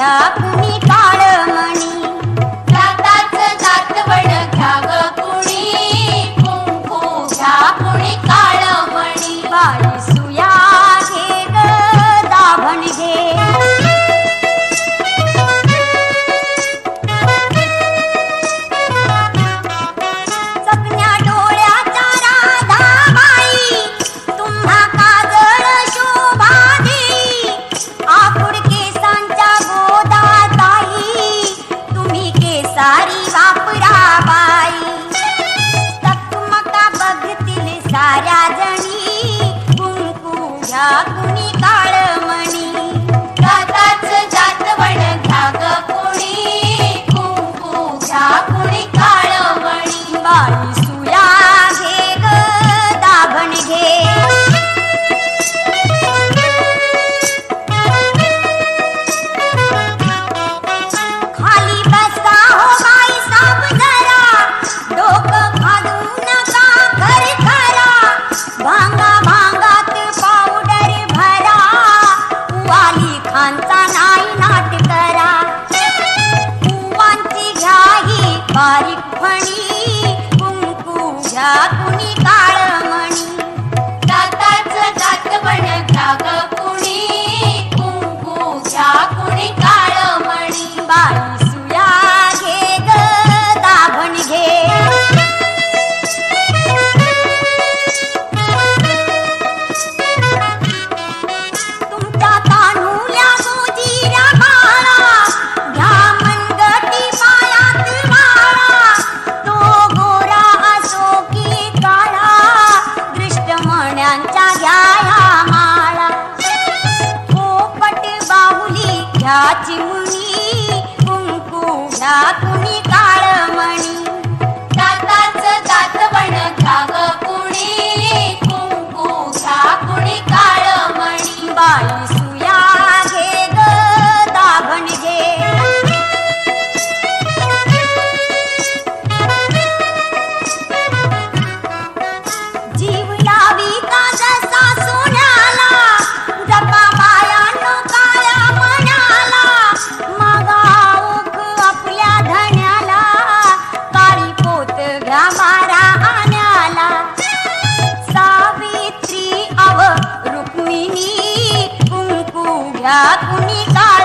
घ्या सारी वापरा बाई. चकमका बघतील साऱ्या जणी. कुंकू घ्या தாழ నాచిముని కుంకు నాకుని குனி கா